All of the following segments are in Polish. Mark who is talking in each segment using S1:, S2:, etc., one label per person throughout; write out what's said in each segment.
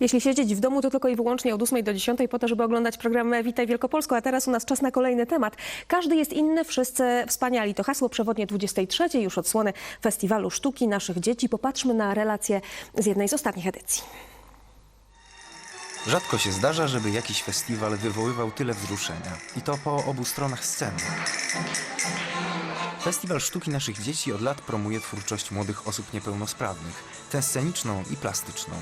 S1: Jeśli siedzieć w domu, to tylko i wyłącznie od 8 do 10 po to, żeby oglądać program Witaj Wielkopolsko. A teraz u nas czas na kolejny temat. Każdy jest inny, wszyscy wspaniali. To hasło przewodnie 23. już odsłony Festiwalu Sztuki Naszych Dzieci. Popatrzmy na relację z jednej z ostatnich edycji.
S2: Rzadko się zdarza, żeby jakiś festiwal wywoływał tyle wzruszenia. I to po obu stronach sceny. Festiwal Sztuki Naszych Dzieci od lat promuje twórczość młodych osób niepełnosprawnych, tę sceniczną i plastyczną.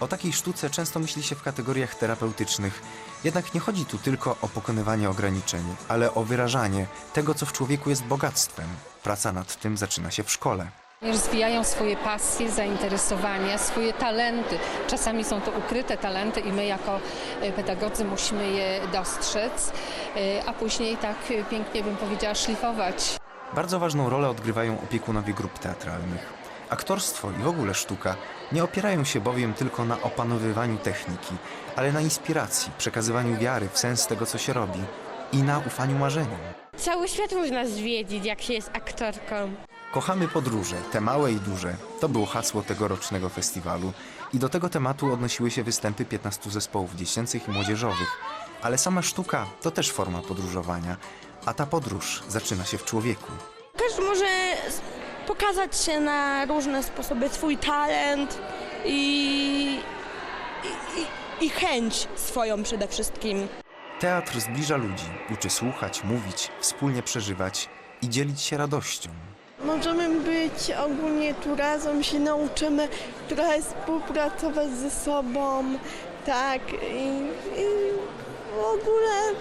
S2: O takiej sztuce często myśli się w kategoriach terapeutycznych, jednak nie chodzi tu tylko o pokonywanie ograniczeń, ale o wyrażanie tego, co w człowieku jest bogactwem. Praca nad tym zaczyna się w szkole.
S3: Rozwijają swoje pasje, zainteresowania, swoje talenty. Czasami są to ukryte talenty i my jako e, pedagodzy musimy je dostrzec, e, a później tak e, pięknie bym powiedziała szlifować.
S2: Bardzo ważną rolę odgrywają opiekunowie grup teatralnych. Aktorstwo i w ogóle sztuka nie opierają się bowiem tylko na opanowywaniu techniki, ale na inspiracji, przekazywaniu wiary w sens tego, co się robi i na ufaniu marzeniom.
S4: Cały świat można zwiedzić, jak się jest aktorką.
S2: Kochamy podróże, te małe i duże. To było hasło tegorocznego festiwalu i do tego tematu odnosiły się występy 15 zespołów dziecięcych i młodzieżowych. Ale sama sztuka to też forma podróżowania, a ta podróż zaczyna się w człowieku.
S5: Każdy może pokazać się na różne sposoby swój talent i, i, i, i chęć swoją przede wszystkim.
S2: Teatr zbliża ludzi, uczy słuchać, mówić, wspólnie przeżywać i dzielić się radością.
S6: Możemy być ogólnie tu razem, się nauczymy trochę współpracować ze sobą, tak, i, i w ogóle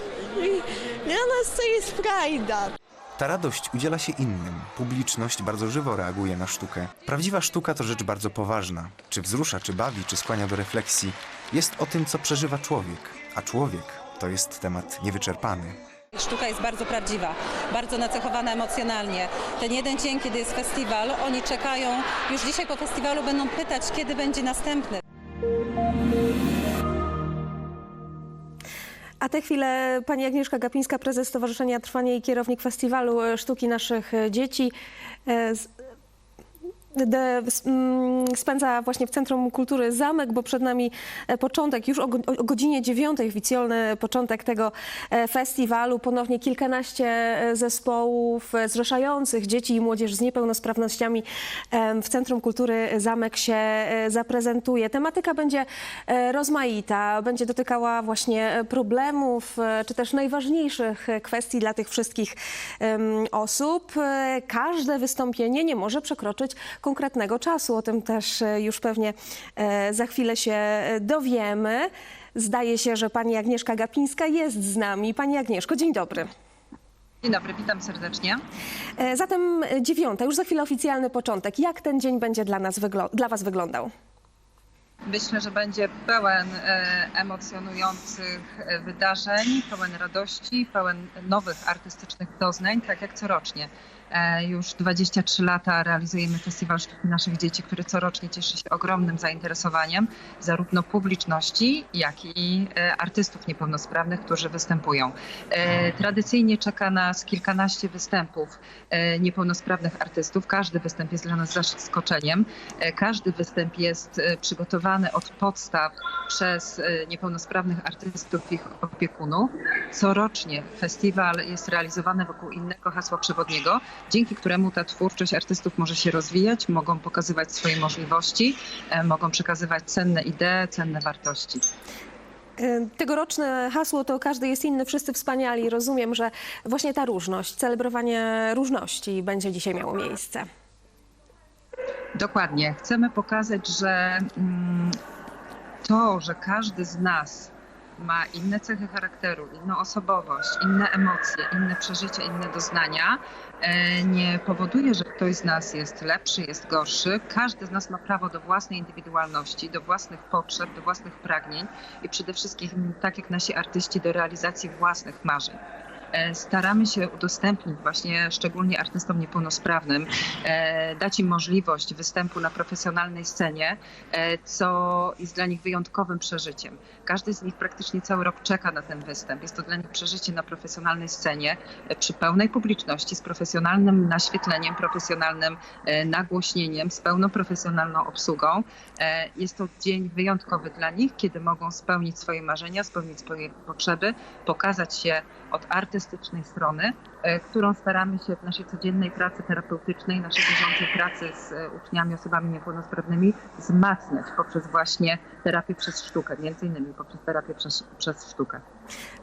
S6: i dla nas to jest frajda.
S2: Ta radość udziela się innym. Publiczność bardzo żywo reaguje na sztukę. Prawdziwa sztuka to rzecz bardzo poważna. Czy wzrusza, czy bawi, czy skłania do refleksji, jest o tym, co przeżywa człowiek. A człowiek to jest temat niewyczerpany.
S7: Sztuka jest bardzo prawdziwa, bardzo nacechowana emocjonalnie. Ten jeden dzień, kiedy jest festiwal, oni czekają, już dzisiaj po festiwalu będą pytać, kiedy będzie następny.
S1: A tę chwilę pani Agnieszka Gapińska, prezes Stowarzyszenia Trwanie i kierownik Festiwalu e, Sztuki Naszych e, Dzieci. Mm, spędza właśnie w Centrum Kultury Zamek, bo przed nami e, początek, już o, go- o godzinie dziewiątej oficjalny początek tego e, festiwalu. Ponownie kilkanaście e, zespołów zrzeszających dzieci i młodzież z niepełnosprawnościami w Centrum Kultury Zamek się zaprezentuje. Tematyka będzie rozmaita, będzie dotykała właśnie problemów, czy też najważniejszych kwestii dla tych wszystkich osób. Każde wystąpienie nie może przekroczyć konkretnego czasu. O tym też e, już pewnie e, za chwilę się e, dowiemy. Zdaje się, że pani Agnieszka Gapińska jest z nami. Pani Agnieszko, dzień dobry.
S8: Dzień dobry, witam serdecznie.
S1: Zatem dziewiąta, już za chwilę oficjalny początek. Jak ten dzień będzie dla, nas dla Was wyglądał?
S8: Myślę, że będzie pełen emocjonujących wydarzeń, pełen radości, pełen nowych artystycznych doznań, tak jak corocznie. E, już 23 lata realizujemy Festiwal Sztuki Naszych Dzieci, który corocznie cieszy się ogromnym zainteresowaniem zarówno publiczności, jak i e, artystów niepełnosprawnych, którzy występują. E, tradycyjnie czeka nas kilkanaście występów niepełnosprawnych artystów. Każdy występ jest dla nas zaskoczeniem. Każdy występ jest przygotowany od podstaw przez niepełnosprawnych artystów i ich opiekunów. Corocznie festiwal jest realizowany wokół innego hasła przewodniego, dzięki któremu ta twórczość artystów może się rozwijać, mogą pokazywać swoje możliwości, e, mogą przekazywać cenne idee, cenne wartości.
S1: E, Tegoroczne hasło to każdy jest inny, wszyscy wspaniali. Rozumiem, że właśnie ta różność, celebrowanie różności będzie dzisiaj miało miejsce.
S8: Dokładnie. Chcemy pokazać, że mm, to, że każdy z nas ma inne cechy charakteru, inną osobowość, inne emocje, inne przeżycia, inne doznania, e, nie powoduje, że ktoś z nas jest lepszy, jest gorszy. Każdy z nas ma prawo do własnej indywidualności, do własnych potrzeb, do własnych pragnień i przede wszystkim, tak jak nasi artyści, do realizacji własnych marzeń. E, staramy się udostępnić właśnie szczególnie artystom niepełnosprawnym, e, dać im możliwość występu na profesjonalnej scenie, e, co jest dla nich wyjątkowym przeżyciem. Każdy z nich praktycznie cały rok czeka na ten występ. Jest to dla nich przeżycie na profesjonalnej scenie, przy pełnej publiczności, z profesjonalnym naświetleniem, profesjonalnym nagłośnieniem, z pełną profesjonalną obsługą. Jest to dzień wyjątkowy dla nich, kiedy mogą spełnić swoje marzenia, spełnić swoje potrzeby, pokazać się od artystycznej strony, e, którą staramy się w naszej codziennej pracy terapeutycznej, naszej bieżącej pracy z e, uczniami, osobami niepełnosprawnymi wzmacniać poprzez właśnie terapię przez sztukę, między innymi poprzez terapię przez, przez sztukę.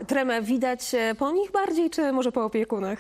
S1: Tremę widać e, po nich bardziej, czy może po opiekunach?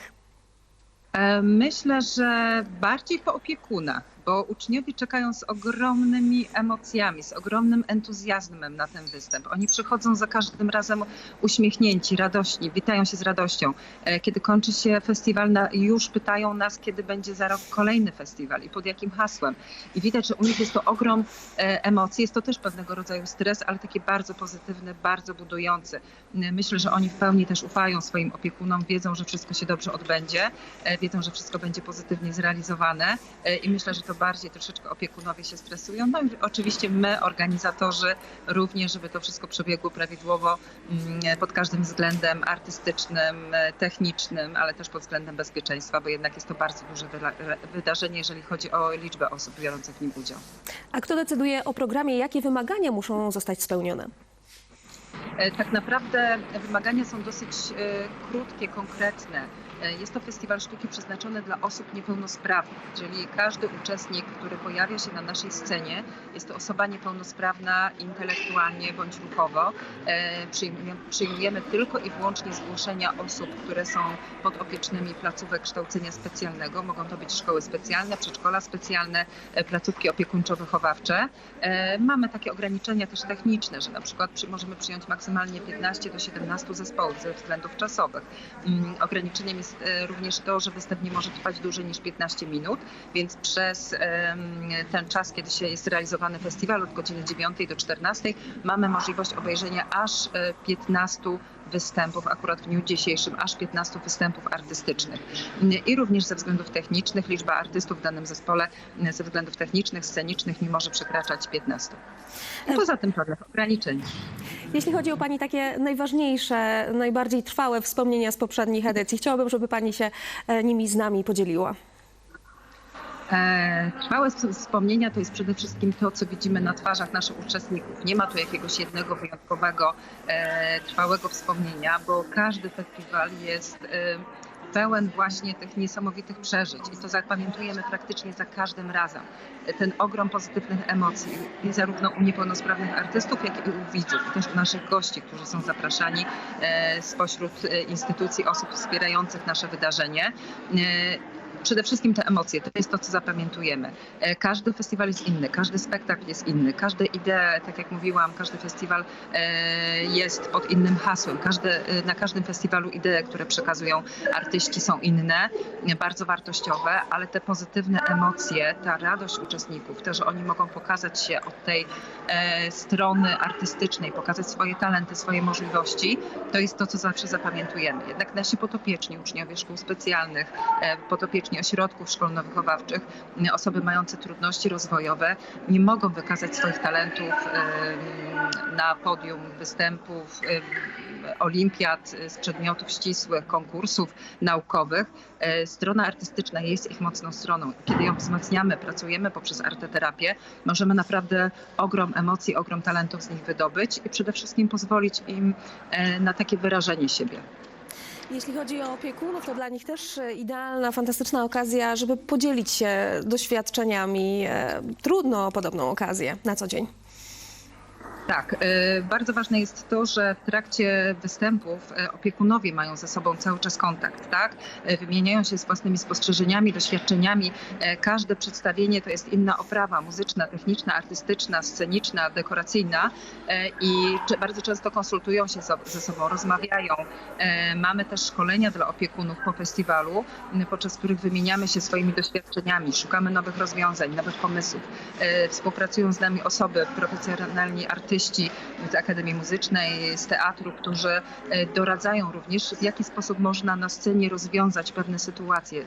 S8: Myślę, że bardziej po opiekunach, bo uczniowie czekają z ogromnymi emocjami, z ogromnym entuzjazmem na ten występ. Oni przychodzą za każdym razem uśmiechnięci, radośni, witają się z radością. E, Kiedy kończy się festiwal, już pytają nas, kiedy będzie za rok kolejny festiwal i pod jakim hasłem. I widać, że u nich jest to ogrom e, emocji, jest to też pewnego rodzaju stres, ale taki bardzo pozytywny, bardzo budujący. M, Myślę, że oni w pełni też ufają swoim opiekunom, wiedzą, że wszystko się dobrze odbędzie, e, wiedzą, że wszystko będzie pozytywnie zrealizowane e, i myślę, że to bardziej troszeczkę opiekunowie się stresują. No i oczywiście my, organizatorzy, również, żeby to wszystko przebiegło prawidłowo mm, pod każdym względem artystycznym, technicznym, ale też pod względem bezpieczeństwa, bo jednak jest to bardzo duże wydarzenie, jeżeli chodzi o liczbę osób biorących w nim udział.
S1: A kto decyduje o programie, jakie wymagania muszą zostać spełnione?
S8: E, Tak naprawdę wymagania są dosyć e, krótkie, konkretne. E, Jest to festiwal sztuki przeznaczony dla osób niepełnosprawnych, czyli każdy uczestnik, który pojawia się na naszej scenie, jest to osoba niepełnosprawna intelektualnie bądź ruchowo. E, Przyjmujemy, tylko i wyłącznie zgłoszenia osób, które są podopiecznymi placówek kształcenia specjalnego. Mogą to być szkoły specjalne, przedszkola specjalne, e, placówki opiekuńczo-wychowawcze. Mamy takie ograniczenia też techniczne, że na przykład przy, możemy przyjąć maksymalnie 15 do 17 zespołów ze względów czasowych. Mm, Ograniczeniem jest e, również to, że występ nie może trwać dłużej niż 15 minut, więc przez ten czas, kiedy się jest realizowany festiwal od godziny 9 do 14, mamy możliwość obejrzenia aż e, 15 występów, akurat w dniu dzisiejszym aż 15 występów artystycznych. I również ze względów technicznych liczba artystów w danym zespole ze względów technicznych, scenicznych nie może przekraczać 15. I poza tym żadnych ograniczeń.
S1: Jeśli chodzi o Pani takie najważniejsze, najbardziej trwałe wspomnienia z poprzednich edycji, chciałabym, żeby Pani się e, nimi z nami podzieliła.
S8: E, Trwałe sp- wspomnienia to jest przede wszystkim to, co widzimy na twarzach naszych uczestników. Nie ma tu jakiegoś jednego wyjątkowego, e, trwałego wspomnienia, bo każdy festiwal jest e, pełen właśnie tych niesamowitych przeżyć i to zapamiętujemy praktycznie za każdym razem. Ten ogrom pozytywnych emocji, zarówno u niepełnosprawnych artystów, jak i u widzów, też u naszych gości, którzy są zapraszani spośród instytucji, osób wspierających nasze wydarzenie. Przede wszystkim te emocje, to jest to, co zapamiętujemy. E, Każdy festiwal jest inny, każdy spektakl jest inny, każde idee, tak jak mówiłam, każdy festiwal e, jest pod innym hasłem. Każdy, e, na każdym festiwalu idee, które przekazują artyści są inne, bardzo wartościowe, ale te pozytywne emocje, ta radość uczestników, to, że oni mogą pokazać się od tej strony artystycznej, pokazać swoje talenty, swoje możliwości, to jest to, co zawsze zapamiętujemy. Jednak nasi potopieczni uczniowie szkół specjalnych, e, potopieczni ośrodków szkolno-wychowawczych, osoby mające trudności rozwojowe nie mogą wykazać swoich talentów na podium występów, olimpiad e, z przedmiotów ścisłych, konkursów naukowych. E, Strona artystyczna jest ich mocną stroną. Kiedy ją wzmacniamy, pracujemy poprzez arteterapię, możemy naprawdę ogrom emocji, ogrom talentów z nich wydobyć i przede wszystkim pozwolić im e, na takie wyrażenie siebie.
S1: Jeśli chodzi o opiekunów, to dla nich też e, idealna, fantastyczna okazja, żeby podzielić się doświadczeniami. E, Trudno o podobną okazję na co dzień.
S8: Tak, e, bardzo ważne jest to, że w trakcie występów e, opiekunowie mają ze sobą cały czas kontakt, tak? E, Wymieniają się z własnymi spostrzeżeniami, doświadczeniami. Każde przedstawienie to jest inna oprawa muzyczna, techniczna, artystyczna, sceniczna, dekoracyjna i bardzo często konsultują się ze sobą, rozmawiają. Mamy też szkolenia dla opiekunów po festiwalu, podczas których wymieniamy się swoimi doświadczeniami, szukamy nowych rozwiązań, nowych pomysłów. Współpracują z nami osoby, profesjonalni artyści, artyści z Akademii Muzycznej, z teatru, którzy e, doradzają również, w jaki sposób można na scenie rozwiązać pewne sytuacje,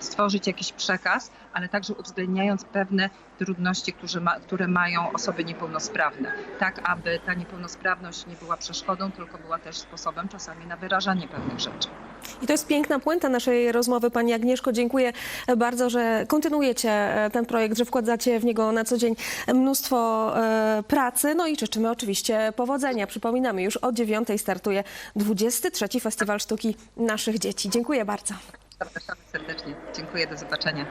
S8: stworzyć jakiś przekaz, ale także uwzględniając pewne trudności, które, które mają osoby niepełnosprawne, tak aby ta niepełnosprawność nie była przeszkodą, tylko była też sposobem czasami na wyrażanie pewnych rzeczy.
S1: I to jest piękna puenta naszej rozmowy. Pani Agnieszko, dziękuję bardzo, że kontynuujecie e, ten projekt, że wkładacie w niego na co dzień mnóstwo e, pracy. No i życzymy oczywiście powodzenia. Przypominamy, już o dziewiątej startuje 23. Festiwal Sztuki Naszych Dzieci. Dziękuję bardzo.
S8: Zapraszamy serdecznie. Dziękuję, do zobaczenia.